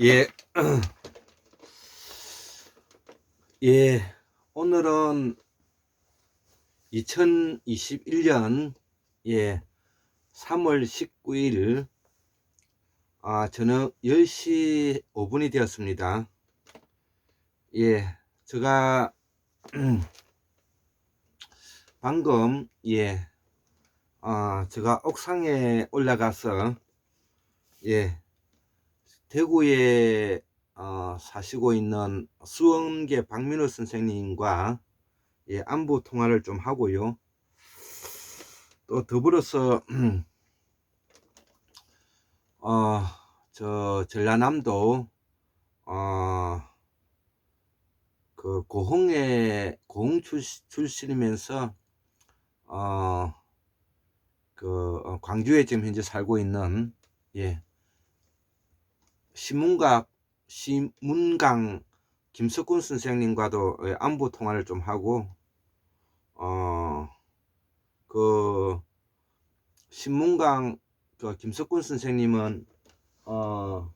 예. 예. 오늘은 2021년 예. 3월 19일 아, 저녁 10시 5분이 되었습니다. 예. 제가 방금 예. 아, 제가 옥상에 올라가서 예. 대구에 어, 사시고 있는 수원계 박민호 선생님과 예, 안부 통화를 좀 하고요. 또 더불어서 어, 저 전라남도 어, 그 고흥에 고흥 출시, 출신이면서 어, 그 어, 광주에 지금 현재 살고 있는 예, 신문각 신문강 김석군 선생님과도 예, 안부 통화를 좀 하고 어그 신문강 그 김석군 선생님은 어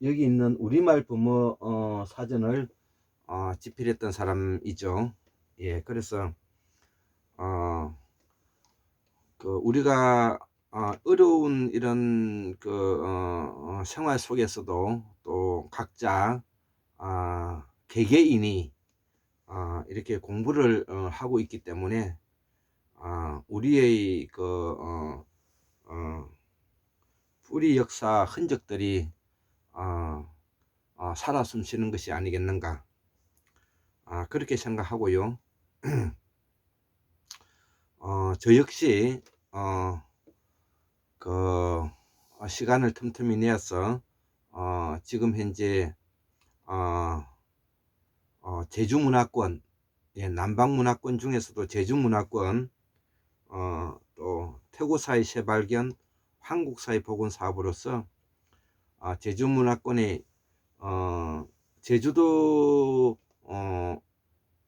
여기 있는 우리말 부모 어 사전을 어 집필했던 사람이죠. 예, 그래서 어그 우리가 어, 어려운 이런 그 어, 어, 생활 속에서도 또 각자 아, 개개인이 아, 이렇게 공부를 어, 하고 있기 때문에 아, 우리의 그 어, 어, 뿌리 역사 흔적들이 어, 어, 살아 숨쉬는 것이 아니겠는가 아, 그렇게 생각하고요. 어, 저 역시 어, 그 어, 시간을 틈틈이 내어서 어, 지금 현재 어, 어, 제주문화권 예, 남방문화권 중에서도 제주문화권 어, 또 태고사의 재발견 한국사의 복원 사업으로서 어, 제주문화권의 어, 제주도 어,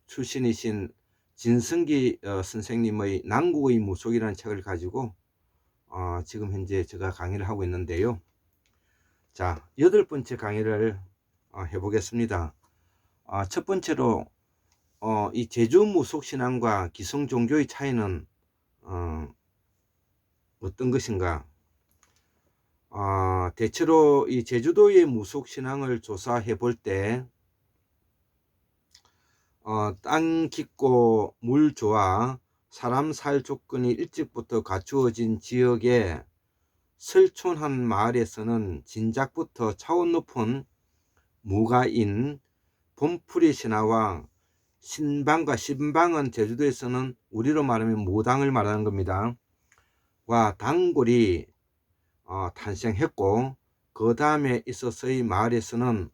출신이신 진승기 어, 선생님의 난국의 무속이라는 책을 가지고 어, 지금 현재 제가 강의를 하고 있는데요. 자, 여덟 번째 강의를 어, 해보겠습니다. 어, 첫 번째로 어, 이 제주 무속 신앙과 기성 종교의 차이는 어, 어떤 것인가? 어, 대체로 이 제주도의 무속 신앙을 조사해 볼 때, 어, 땅 깊고 물 좋아 사람 살 조건이 일찍부터 갖추어진 지역에 설촌한 마을에서는 진작부터 차원 높은 무가인 봄풀이 신화와 신방과 신방은 제주도에서는 우리로 말하면 무당을 말하는 겁니다. 와 단골이 어, 탄생했고 그 다음에 있어서의 마을에서는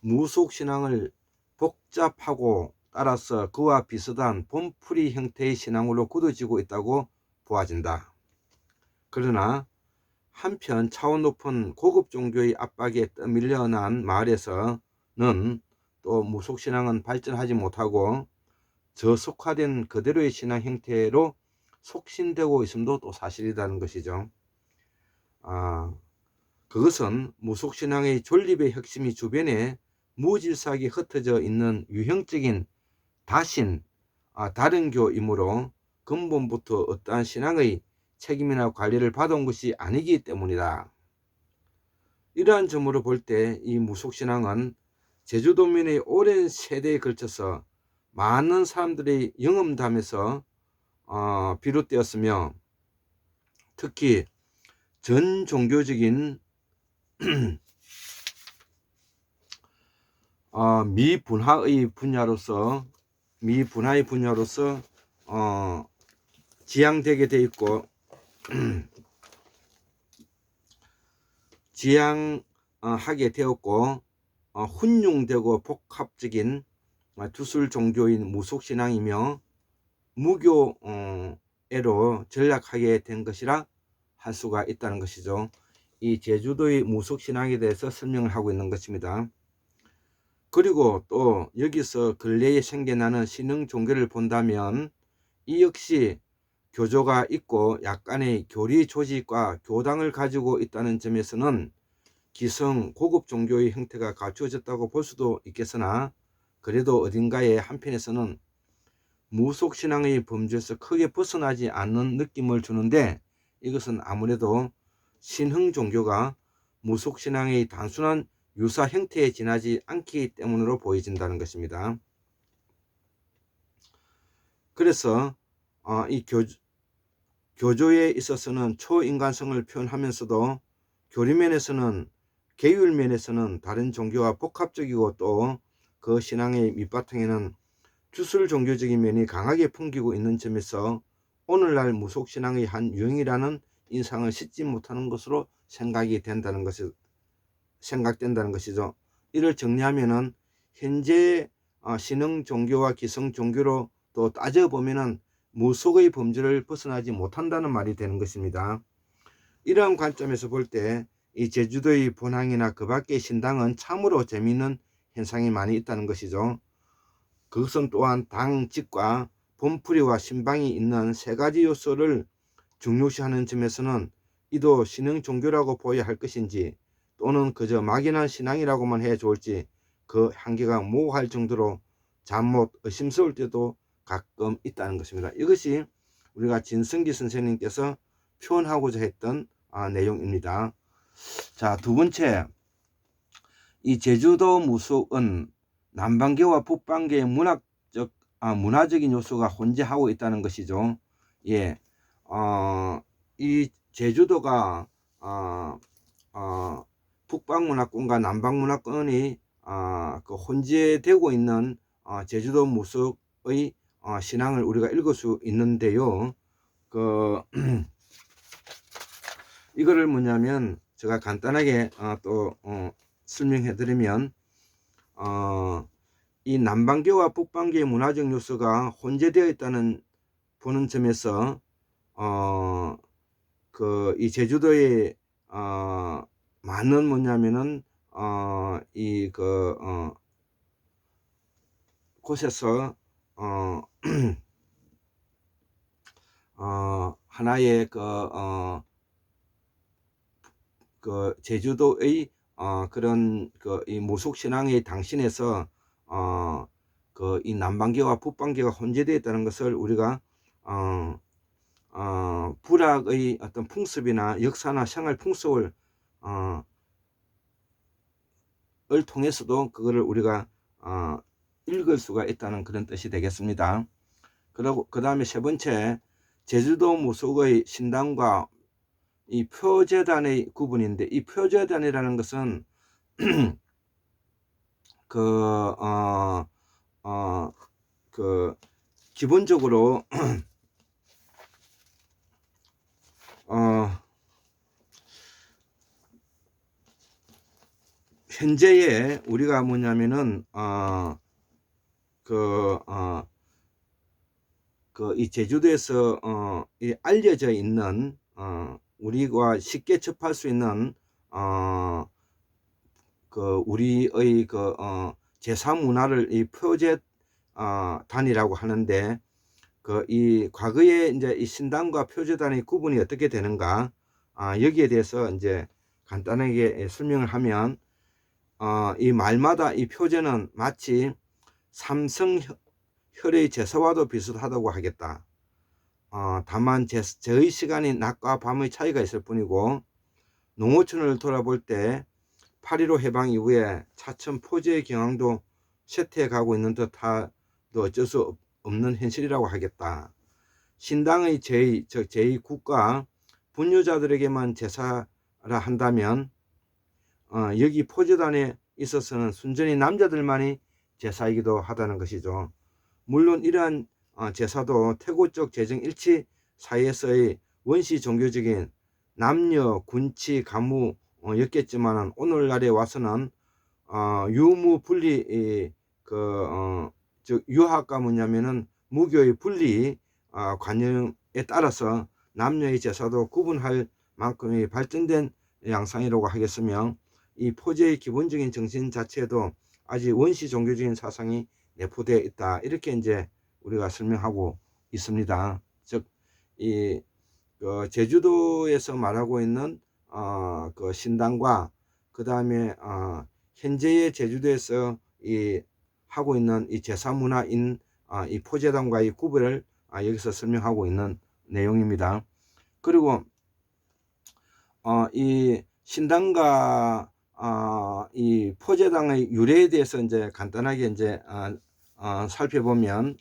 무속신앙을 복잡하고 따라서 그와 비슷한 봄풀이 형태의 신앙으로 굳어지고 있다고 보아진다. 그러나 한편 차원 높은 고급 종교의 압박에 떠밀려난 마을에서는 또 무속신앙은 발전하지 못하고 저속화된 그대로의 신앙 형태로 속신되고 있음도 또 사실이라는 것이죠. 아, 그것은 무속신앙의 존립의 핵심이 주변에 무질서하게 흩어져 있는 유형적인 다신 아, 다른 교이므로 근본부터 어떠한 신앙의 책임이나 관리를 받은 것이 아니기 때문이다. 이러한 점으로 볼 때 이 무속신앙은 제주도민의 오랜 세대에 걸쳐서 많은 사람들의 영험담에서 어, 비롯되었으며 특히 전 종교적인 어, 미분화의 분야로서 미 분화의 분야로서 어, 지향되게 돼 있고 지향하게 되었고 어, 훈용되고 복합적인 어, 두술 종교인 무속신앙이며 무교에로 전락하게 된 것이라 할 수가 있다는 것이죠. 이 제주도의 무속신앙에 대해서 설명을 하고 있는 것입니다. 그리고 또 여기서 근래에 생겨나는 신흥 종교를 본다면 이 역시 교조가 있고 약간의 교리 조직과 교당을 가지고 있다는 점에서는 기성 고급 종교의 형태가 갖추어졌다고 볼 수도 있겠으나 그래도 어딘가에 한편에서는 무속신앙의 범주에서 크게 벗어나지 않는 느낌을 주는데 이것은 아무래도 신흥 종교가 무속신앙의 단순한 유사 형태에 지나지 않기 때문으로 보여진다는 것입니다. 그래서 어, 이 교, 교조에 있어서는 초인간성을 표현하면서도 교리면에서는 계율면에서는 다른 종교와 복합적이고 또 그 신앙의 밑바탕에는 주술 종교적인 면이 강하게 풍기고 있는 점에서 오늘날 무속신앙의 한 유형이라는 인상을 씻지 못하는 것으로 생각이 된다는 것이 생각된다는 것이죠. 이를 정리하면은 현재 어, 신흥 종교와 기성 종교로 또 따져 보면은 무속의 범주를 벗어나지 못한다는 말이 되는 것입니다. 이러한 관점에서 볼 때 이 제주도의 본항이나 그 밖의 신당은 참으로 재미있는 현상이 많이 있다는 것이죠. 그것은 또한 당직과 본풀이와 신방이 있는 세 가지 요소를 중요시하는 점에서는 이도 신흥 종교라고 보여야 할 것인지 또는 그저 막연한 신앙이라고만 해 좋을지 그 한계가 모호할 정도로 잠못 의심스러울 때도 가끔 있다는 것입니다. 이것이 우리가 진성기 선생님께서 표현하고자 했던 아, 내용입니다. 자, 두 번째. 이 제주도 무속은 남방계와 북방계의 문학적, 아, 문화적인 요소가 혼재하고 있다는 것이죠. 예. 어, 이 제주도가, 어, 어, 북방문화권과 남방문화권이 어, 그 혼재되고 있는 어, 제주도 무속의 어, 신앙을 우리가 읽을 수 있는데요. 그 이거를 뭐냐면 제가 간단하게 어, 또 어, 설명해 드리면 어, 이 남방계와 북방계의 문화적 요소가 혼재되어 있다는 보는 점에서 어, 그 이 제주도의 어, 많은 뭐냐면은 어, 이그 어, 곳에서 어, 어, 하나의 그, 어, 그 제주도의 어, 그런 그 이 무속 신앙의 당신에서 어, 그 이 남방계와 북방계가 혼재되어 있다는 것을 우리가 어, 어, 불학의 어떤 풍습이나 역사나 생활 풍습을 어, 을 통해서도 그거를 우리가 어, 읽을 수가 있다는 그런 뜻이 되겠습니다. 그리고 그 다음에 세 번째 제주도 무속의 신당과 이 표제단의 구분인데 이 표제단이라는 것은 그, 어, 어, 그, 기본적으로, 어, 현재에 우리가 뭐냐면은, 어, 그, 어, 그, 이 제주도에서, 어, 이 알려져 있는, 어, 우리가 쉽게 접할 수 있는 어, 그 우리의 그 어, 제사 문화를 이 표제 어, 단이라고 하는데 그 이 과거에 이제 이 신당과 표제단의 구분이 어떻게 되는가? 아, 여기에 대해서 이제 간단하게 설명을 하면 어, 이 말마다 이 표제는 마치 삼성 혈의 제사와도 비슷하다고 하겠다. 어, 다만 제, 의 시간이 낮과 밤의 차이가 있을 뿐이고 농어촌을 돌아볼 때 8.15 해방 이후에 차츰 포제의 경향도 쇠퇴해 가고 있는 듯하도 어쩔 수 없는 현실이라고 하겠다. 신당의 제2, 즉 제2국가 분유자들에게만 제사라 한다면 어, 여기 포제단에 있어서는 순전히 남자들만이 제사이기도 하다는 것이죠. 물론 이러한 어, 제사도 태고 쪽 재정 일치 사이에서의 원시 종교적인 남녀 군치 가무였겠지만은 오늘날에 와서는 어, 유무 분리 그 어, 즉 유학과 뭐냐면은 무교의 분리 어, 관념에 따라서 남녀의 제사도 구분할 만큼의 발전된 양상이라고 하겠으며 이 포제의 기본적인 정신 자체도 아직 원시 종교적인 사상이 내포되어 있다 이렇게 이제 우리가 설명하고 있습니다. 즉 이 그 제주도에서 말하고 있는 어, 그 신당과 그 다음에 어, 현재의 제주도에서 이 하고 있는 이 제사 문화인 아, 이 포제당과의 구별을 아, 여기서 설명하고 있는 내용입니다. 그리고 어, 이 신당과 어, 이 포제당의 유래에 대해서 이제 간단하게 이제 어, 어, 살펴보면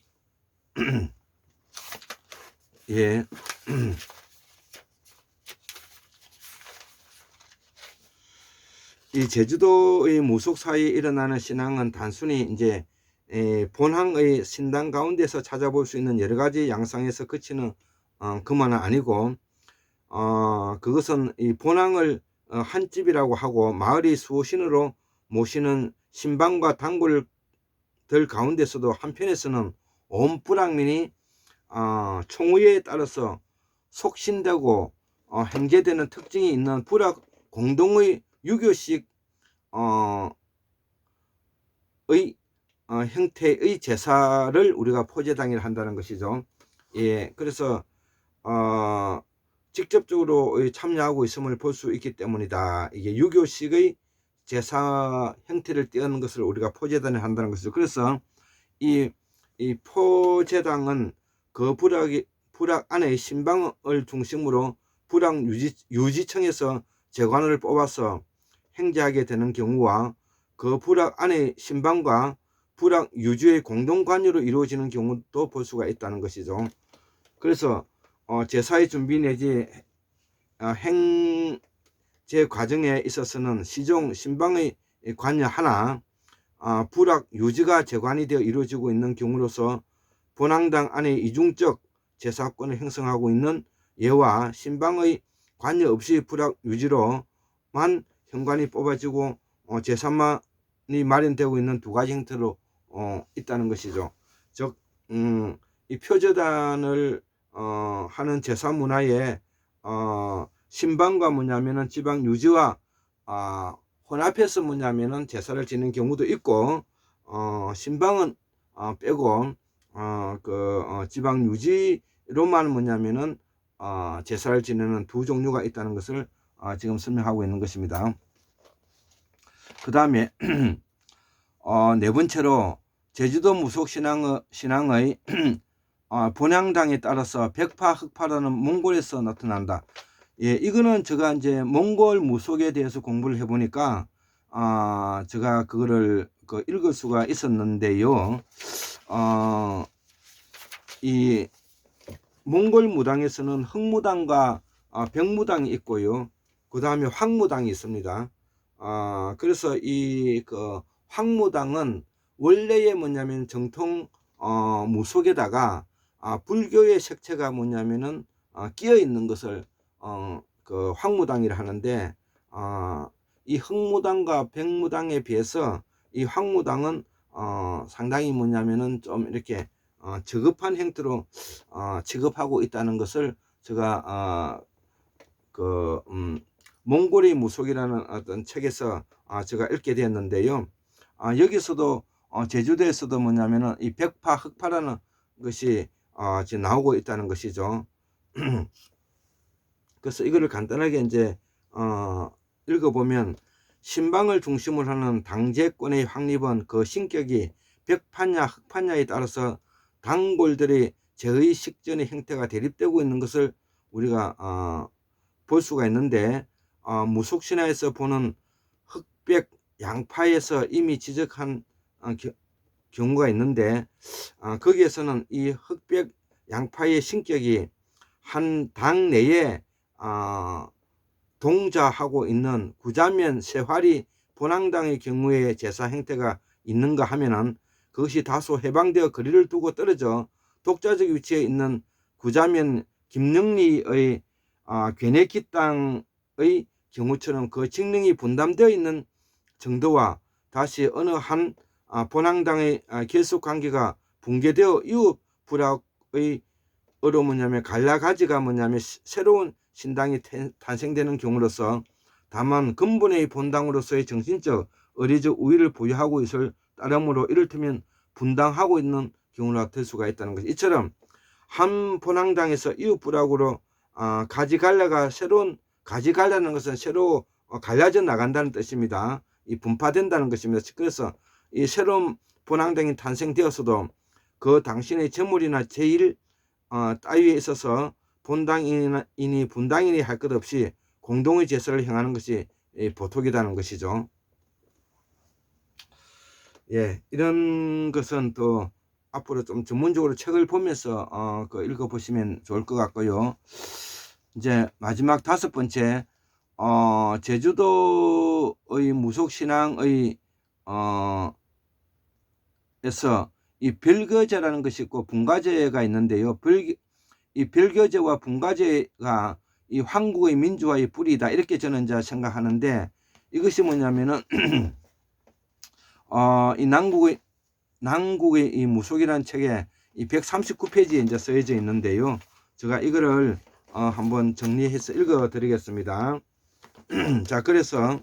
예. 이 제주도의 무속 사이에 일어나는 신앙은 단순히 이제 에, 본항의 신당 가운데서 찾아볼 수 있는 여러 가지 양상에서 그치는 어, 그만은 아니고 어, 그것은 이 본항을 어, 한 집이라고 하고 마을이 수호신으로 모시는 신방과 단골들 가운데서도 한편에서는 온 불황민이 어, 총의에 따라서 속신되고 어, 행제되는 특징이 있는 불학 공동의 유교식 어, 의 어, 형태의 제사를 우리가 포제당일 한다는 것이죠. 예, 그래서 어, 직접적으로 참여하고 있음을 볼 수 있기 때문이다. 이게 유교식의 제사 형태를 띄는 것을 우리가 포제당을 한다는 것이죠. 그래서 이, 이 포제당은 그 불악이, 불악 안에 신방을 중심으로 불악 유지, 유지청에서 재관을 뽑아서 행제하게 되는 경우와 그 불악 안에 신방과 불악 유주의 공동 관여로 이루어지는 경우도 볼 수가 있다는 것이죠. 그래서 어, 제사의 준비 내지 어, 행제 과정에 있어서는 시종 신방의 관여 하나 어, 불악 유지가 재관이 되어 이루어지고 있는 경우로서 본항당 안에 이중적 제사권을 형성하고 있는 예와 신방의 관여 없이 불악 유지로만 현관이 뽑아지고 어, 제사만이 마련되고 있는 두 가지 형태로 어, 있다는 것이죠. 즉, 음, 이 표제단을 어, 하는 제사 문화에 어, 신방과 뭐냐면은 지방 유지와 어, 혼합해서 뭐냐면은 제사를 지는 경우도 있고 어, 신방은 어, 빼고 어, 그 어, 지방 유지로만 뭐냐면은 어, 제사를 지내는 두 종류가 있다는 것을 어, 지금 설명하고 있는 것입니다. 그 다음에 어, 네 번째로 제주도 무속 신앙의, 신앙의 어, 본향당에 따라서 백파 흑파라는 몽골에서 나타난다. 예, 이거는 제가 이제 몽골 무속에 대해서 공부를 해보니까 아, 제가 그거를 그 읽을 수가 있었는데요. 어, 이 몽골 무당에서는 흑무당과 아, 백무당이 있고요. 그 다음에 황무당이 있습니다. 아, 그래서 이 그 황무당은 원래의 뭐냐면 정통 어, 무속에다가 아, 불교의 색채가 뭐냐면은 어, 끼어 있는 것을 어, 그 황무당이라 하는데 어, 이 흑무당과 백무당에 비해서 이 황무당은 어, 상당히 뭐냐면은 좀 이렇게 어, 저급한 형태로 어, 취급하고 있다는 것을 제가 어, 그 음, 몽골의 무속이라는 어떤 책에서 어, 제가 읽게 되었는데요. 어, 여기서도 어, 제주도에서도 뭐냐면은 이 백파 흑파라는 것이 어, 지금 나오고 있다는 것이죠. 그래서 이거를 간단하게 이제 어, 읽어보면 신방을 중심으로 하는 당제권의 확립은 그 신격이 백파냐 흑파냐에 따라서 단골들의 제의 식전의 형태가 대립되고 있는 것을 우리가 어, 볼 수가 있는데 어, 무속신화에서 보는 흑백 양파에서 이미 지적한 어, 겨, 경우가 있는데 어, 거기에서는 이 흑백 양파의 신격이 한 당 내에 어, 동자하고 있는 구자면 세활이 본항당의 경우에 제사 형태가 있는가 하면은 그것이 다소 해방되어 거리를 두고 떨어져 독자적 위치에 있는 구자면 김능리의 아, 괴네키 땅의 경우처럼 그 직능이 분담되어 있는 정도와 다시 어느 한 아, 본항당의 아, 결속 관계가 붕괴되어 이후 불학의 어로 뭐냐면 갈라가지가 뭐냐면 새로운 신당이 탄생되는 경우로서 다만 근본의 본당으로서의 정신적 의리적 우위를 보유하고 있을 따름으로 이를테면 분당하고 있는 경우가 될 수가 있다는 것. 이처럼 한 본항당에서 이웃 부락으로 어, 가지 갈라가 새로운 가지 갈라는 것은 새로 어, 갈라져 나간다는 뜻입니다. 이 분파된다는 것입니다. 그래서 이 새로운 본항당이 탄생되었어도 그 당신의 재물이나 제일 어, 따위에 있어서 본당인이 분당인이 할 것 없이 공동의 제사를 행하는 것이 이 보톡이라는 것이죠. 예, 이런 것은 또 앞으로 좀 전문적으로 책을 보면서 어, 그 읽어보시면 좋을 것 같고요. 이제 마지막 다섯 번째, 어, 제주도의 무속신앙의 어, 에서 이 별거제라는 것이 있고 분가제가 있는데요. 별, 이 별거제와 분가제가 이 한국의 민주화의 뿌리다 이렇게 저는 이제 생각하는데 이것이 뭐냐면은 어, 이 남국의 남국의 이 무속이라는 책에 이 139페이지에 이제 써져 있는데요. 제가 이거를 어, 한번 정리해서 읽어 드리겠습니다. 자, 그래서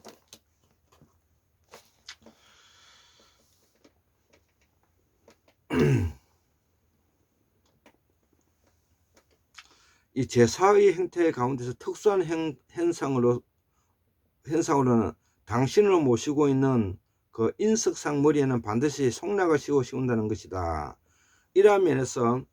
이 제사의 행태 가운데서 특수한 행, 현상으로 현상으로는 당신을 모시고 있는 그 인석상 머리에는 반드시 송락을 씌워 씌운다는 것이다. 이러한 면에서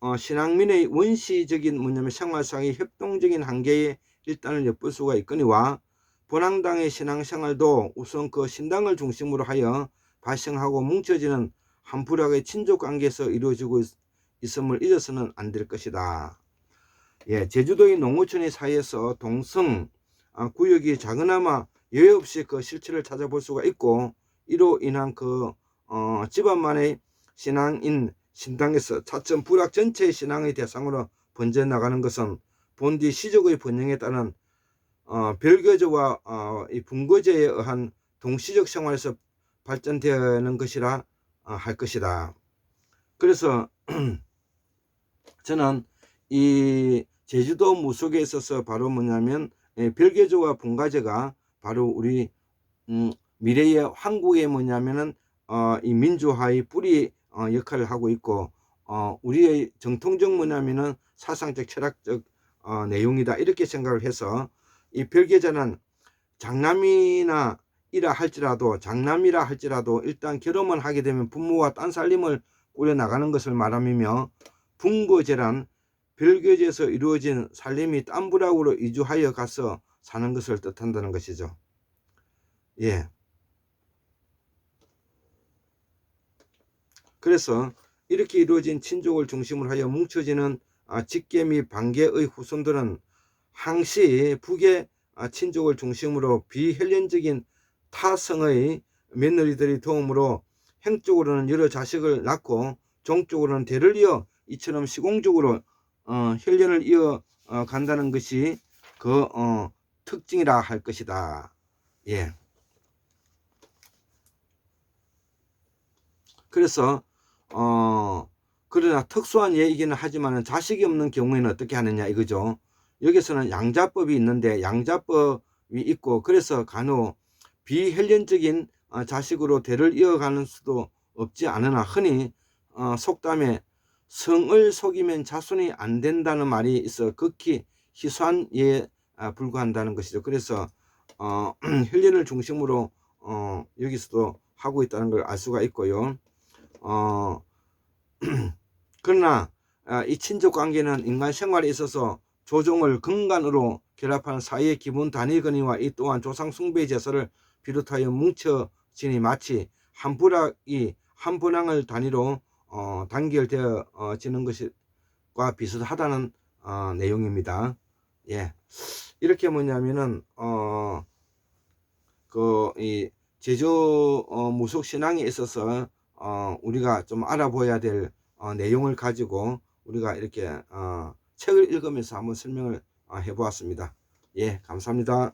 어, 신앙민의 원시적인 뭐냐면 생활상의 협동적인 한계에 일단을 엿볼 수가 있거니와 본항당의 신앙생활도 우선 그 신당을 중심으로 하여 발생하고 뭉쳐지는 한 부락의 친족 관계에서 이루어지고 있, 있음을 잊어서는 안 될 것이다. 예, 제주도의 농어촌의 사이에서 동성 아, 구역이 작은아마 여유 없이 그 실체를 찾아볼 수가 있고 이로 인한 그 어, 집안만의 신앙인 신당에서 차츰 부락 전체의 신앙의 대상으로 번져 나가는 것은 본디 시적의 번영에 따른 어, 별거제와 어, 이 분거제에 의한 동시적 생활에서 발전되는 것이라 어, 할 것이다. 그래서 저는 이 제주도 무속에 있어서 바로 뭐냐면 예, 별개조와 분가제가 바로 우리 음, 미래의 한국의 뭐냐면은 어, 이 민주화의 뿌리 어, 역할을 하고 있고 어, 우리의 정통적 뭐냐면은 사상적 철학적 어, 내용이다 이렇게 생각을 해서 이 별개자는 장남이나 이라 할지라도 장남이라 할지라도 일단 결혼을 하게 되면 부모와 딴 살림을 꾸려 나가는 것을 말하며 분거제란 별교제에서 이루어진 살림이 딴 부락으로 이주하여 가서 사는 것을 뜻한다는 것이죠. 예. 그래서 이렇게 이루어진 친족을 중심으로 하여 뭉쳐지는 아, 직계 및 반계의 후손들은 항시 북의 아, 친족을 중심으로 비혈연적인 타성의 며느리들의 도움으로 행적으로는 여러 자식을 낳고 종적으로는 대를 이어 이처럼 시공적으로 어, 혈연을 이어 어, 간다는 것이 그 어, 특징이라 할 것이다. 예. 그래서 어 그러나 특수한 예이기는 하지만 자식이 없는 경우에는 어떻게 하느냐 이거죠. 여기서는 양자법이 있는데 양자법이 있고 그래서 간혹 비혈연적인 어, 자식으로 대를 이어가는 수도 없지 않으나 흔히 어, 속담에 성을 속이면 자손이 안 된다는 말이 있어 극히 희소한 예에 아, 불과한다는 것이죠. 그래서 어, 혈연을 중심으로 어, 여기서도 하고 있다는 걸 알 수가 있고요. 어, 그러나 아, 이 친족 관계는 인간 생활에 있어서 조종을 근간으로 결합하는 사회의 기본 단위거니와 이 또한 조상 숭배 제사를 비롯하여 뭉쳐지니 마치 한 부락이 한 분항을 단위로 어, 단결되어지는 것과 비슷하다는 어, 내용입니다. 예, 이렇게 뭐냐면은 어, 그이 제주 어, 무속 신앙에 있어서 어, 우리가 좀 알아봐야 될 어, 내용을 가지고 우리가 이렇게 어, 책을 읽으면서 한번 설명을 어, 해보았습니다. 예, 감사합니다.